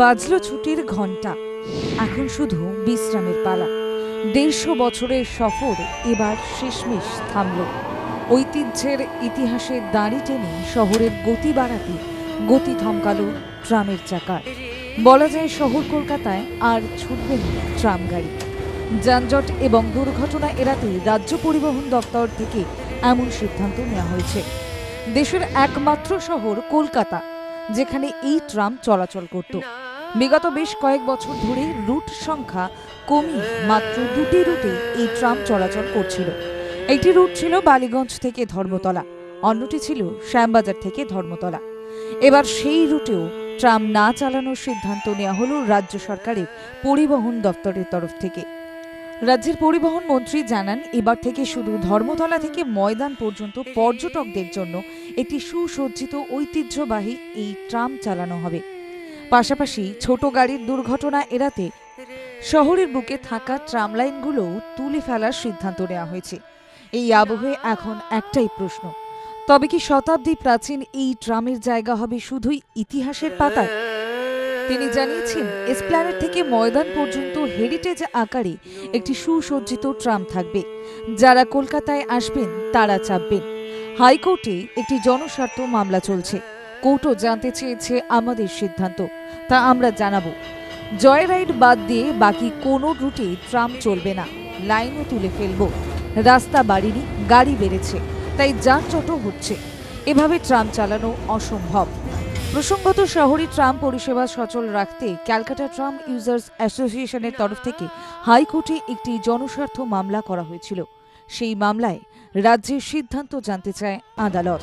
বাজলো ছুটির ঘণ্টা এখন শুধু বিশ্রামের পালা। দেড়শো বছরের সফর এবার শেষমেশ থামল। ঐতিহ্যের ইতিহাসে দাঁড়ি টেনে শহরের গতি বাড়াতে গতি থমকালো ট্রামের চাকার। বলা যায় শহর কলকাতায় আর ছুটবে না ট্রাম গাড়ি। যানজট এবং দুর্ঘটনা এড়াতে রাজ্য পরিবহন দপ্তর থেকে এমন সিদ্ধান্ত নেওয়া হয়েছে। দেশের একমাত্র শহর কলকাতা, যেখানে এই ট্রাম চলাচল করত। বিগত বেশ কয়েক বছর ধরে রুট সংখ্যা কমিয়ে মাত্র দুটি রুটে এই ট্রাম চলাচল করছিল। একটি রুট ছিল বালিগঞ্জ থেকে ধর্মতলা, অন্যটি ছিল শ্যামবাজার থেকে ধর্মতলা। এবার সেই রুটেও ট্রাম না চালানোর সিদ্ধান্ত নেওয়া হলো রাজ্য সরকারের পরিবহন দপ্তরের তরফ থেকে। রাজ্যের পরিবহন মন্ত্রী জানান, এবার থেকে শুধু ধর্মতলা থেকে ময়দান পর্যন্ত পর্যটকদের জন্য একটি সুসজ্জিত, ঐতিহ্যবাহী এই ট্রাম চালানো হবে। পাশাপাশি ছোট গাড়ির দুর্ঘটনা এড়াতে শহরের বুকে থাকা ট্রাম লাইনগুলোও তুলে ফেলার সিদ্ধান্ত নেওয়া হয়েছে। এই আবহে এখন একটাই প্রশ্ন, তবে কি শতাব্দী প্রাচীন এই ট্রামের জায়গা হবে শুধুই ইতিহাসের পাতায়? তিনি জানিয়েছেন, এসপ্ল্যানেট থেকে ময়দান পর্যন্ত হেরিটেজ আকারে একটি সুসজ্জিত ট্রাম থাকবে। যারা কলকাতায় আসবেন, তারা চাপবেন। হাইকোর্টে একটি জনস্বার্থ মামলা চলছে। কোর্টও জানতে চেয়েছে আমাদের সিদ্ধান্ত। তা আমরা জানাব। জয় রাইড বাদ দিয়ে বাকি কোনো রুটে ট্রাম চলবে না। লাইনও তুলে ফেলব। রাস্তা বাড়িনি, গাড়ি বেড়েছে। তাই যানজটও হচ্ছে। এভাবে ট্রাম চালানো অসম্ভব। প্রসঙ্গত, শহরে ট্রাম পরিষেবা সচল রাখতে ক্যালকাটা ট্রাম ইউজার্স অ্যাসোসিয়েশনের তরফ থেকে হাইকোর্টে একটি জনস্বার্থ মামলা করা হয়েছিল। সেই মামলায় রাজ্যের সিদ্ধান্ত জানতে চায় আদালত।